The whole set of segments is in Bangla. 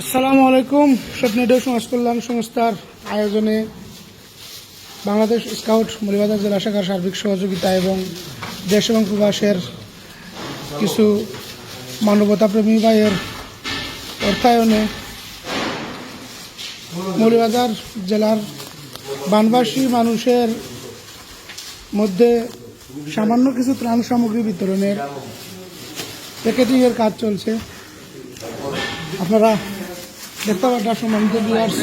আসসালামু আলাইকুম। স্বপ্নেডেও সমাজ কল্যাণ সংস্থার আয়োজনে বাংলাদেশ স্কাউট মলিবাজার জেলা শাখার সার্বিক সহযোগিতা এবং দেশ এবং প্রবাসের কিছু মানবতাপ্রেমী ভাইয়ের অর্থায়নে মৌলিবাজার জেলার বানবাসী মানুষের মধ্যে সামান্য কিছু ত্রাণ সামগ্রী বিতরণের প্যাকেটিংয়ের কাজ চলছে। আপনারা দেখতে সম্মানিত বিয়ার্স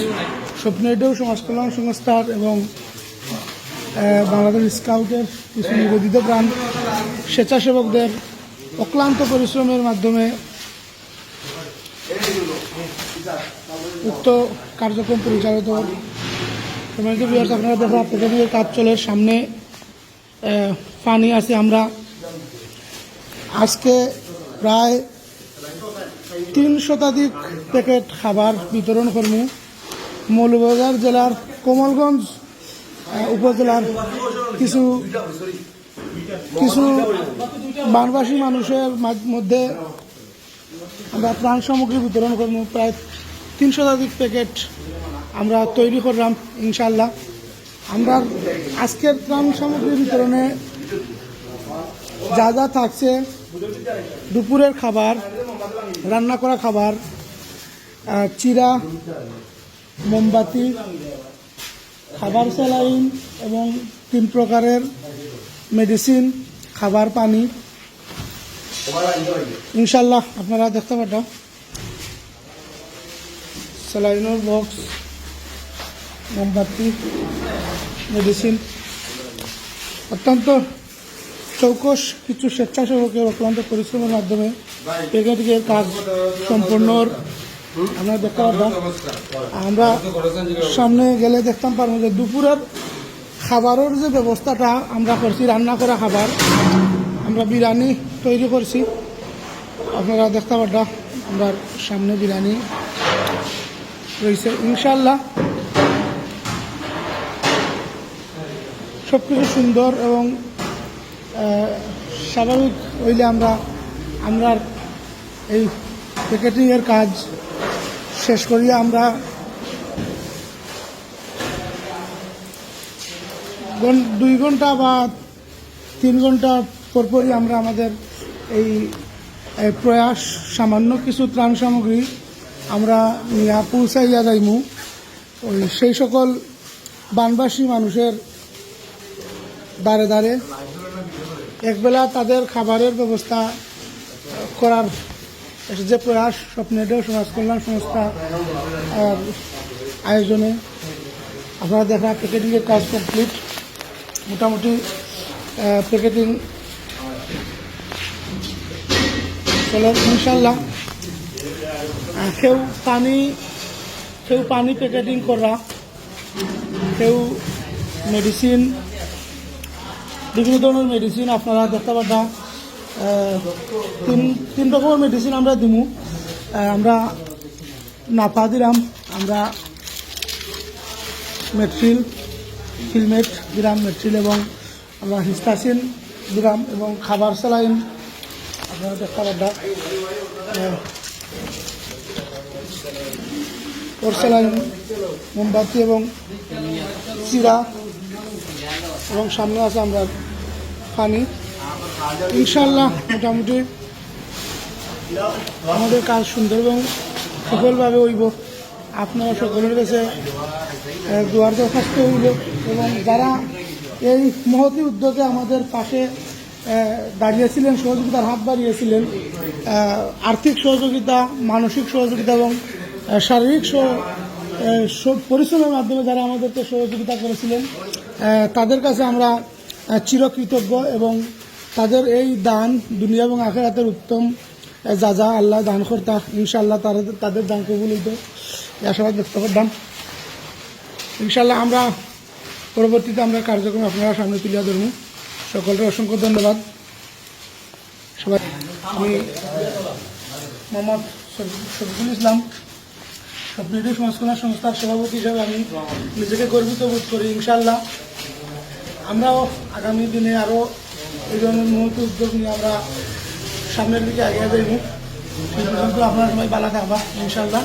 স্বপ্নেডেও সমাজ কল্যাণ সংস্থার এবং বাংলাদেশ স্কাউটের কিছু নিবেদিত প্রাণ স্বেচ্ছাসেবকদের অক্লান্ত পরিশ্রমের মাধ্যমে উক্ত কার্যক্রম পরিচালিত সম্মানিত বিয়ার্স আপনারা দেখা প্যাকেটিংয়ের কাজ চলে। সামনে পানি আছে আমরা। আজকে প্রায় তিন শতাধিক প্যাকেট খাবার বিতরণ করমু মৌলবাজার জেলার কোমলগঞ্জ উপজেলার কিছু কিছু বানবাসী মানুষের মধ্যে আমরা ত্রাণ সামগ্রী বিতরণ করব প্রায় তিন শতাধিক প্যাকেট আমরা তৈরি করলাম ইনশাল্লাহ আমরা আজকের ত্রাণ সামগ্রী বিতরণে যা যা থাকছে, দুপুরের খাবার রান্না করা খাবার চিরা, মোমবাতি, খাবার স্যালাইন এবং তিন প্রকারের মেডিসিন খাবার পানি। ইনশাল্লাহ আপনারা দেখতে পাঠাও স্যালাইনের বক্স মোমবাতি মেডিসিন অত্যন্ত চৌকস, কিছু স্বেচ্ছাসেবকের অক্লান্ত পরিশ্রমের মাধ্যমে প্যাকেটিংয়ের কাজ সম্পূর্ণ আমরা দেখতে পারতাম আমরা সামনে গেলে দেখতাম পারব যে দুপুরের খাবারের যে ব্যবস্থাটা আমরা করছি, রান্না করা খাবার, আমরা বিরিয়ানি তৈরি করছি। আপনারা দেখতে পারতাম আমরা সামনে বিরিয়ানি রয়েছে। ইনশাল্লাহ সব কিছু সুন্দর এবং স্বাভাবিক হইলে আমরা আমরা এই প্যাকেটিংয়ের কাজ শেষ করিয়া আমরা দুই ঘণ্টা বা তিন ঘণ্টা পরপরই আমরা আমাদের এই প্রয়াস, সামান্য কিছু ত্রাণ সামগ্রী আমরা নিয়া পৌঁছাইয়া যাইমু। ওই সেই সকল বানবাসী মানুষের দাঁড়ে দাঁড়ে একবেলা তাদের খাবারের ব্যবস্থা করার যে প্রয়াস স্বপ্নেডেও সমাজ কল্যাণ সংস্থা আয়োজনে আপনারা দেখা প্যাকেটিংয়ের কাজ কমপ্লিট মোটামুটি প্যাকেটিং চলে ইনশাল্লাহ কেউ পানি কেউ পানি প্যাকেটিং করা কেউ মেডিসিন বিভিন্ন ধরনের মেডিসিন আপনারা দেখতে আহ, তিন তিন রকমের মেডিসিন আমরা দিমু। আমরা নাপা দিলাম আমরা মেট্রিল, ফিলমেট দিলাম মেট্রিল এবং আমরা হিস্তাসিন দিলাম এবং খাবার স্যালাইন। আপনারা দেখতে পারতাম স্যালাইন, মোমবাতি এবং চিরা। এবং সামনে আছে আমরা পানি। ইনশাল্লাহ মোটামুটি। আমাদের কাজ সুন্দর এবং সফলভাবে হইব। আপনারা সকলের কাছে দুয়ার দরখাস্ত হইব এবং যারা এই মহতি উদ্যোগে আমাদের পাশে দাঁড়িয়েছিলেন, সহযোগিতার হাত বাড়িয়েছিলেন আর্থিক সহযোগিতা, মানসিক সহযোগিতা এবং শারীরিক পরিশ্রমের মাধ্যমে যারা আমাদেরকে সহযোগিতা করেছিলেন তাদের কাছে আমরা চিরকৃতজ্ঞ এবং তাদের এই দান দুনিয়া এবং আখেরাতের উত্তম যা যা আল্লাহ দান কর্তা ইনশাআল্লাহ তাদের তাদের দান কবুল হইত আশাবাদ ব্যক্ত করতাম ইনশাআল্লাহ আমরা পরবর্তীতে আমরা কার্যক্রম আপনারা সামনে তুলিয়া ধরবো। সকলকে অসংখ্য ধন্যবাদ। সবাই, আমি মোহাম্মদ শফি- শফিকুল ইসলাম স্বপ্নীতি সংস্করণ সংস্থার সভাপতি হিসাবে আমি নিজেকে গর্বিত বোধ করি। ইনশাল্লাহ আমরাও আগামী দিনে আরও এই ধরনের মুহূর্ত উদ্যোগ নিয়ে আমরা সামনের দিকে এগিয়ে যাইব। আপনার সবাই ভালো থাকবা ইনশাল্লাহ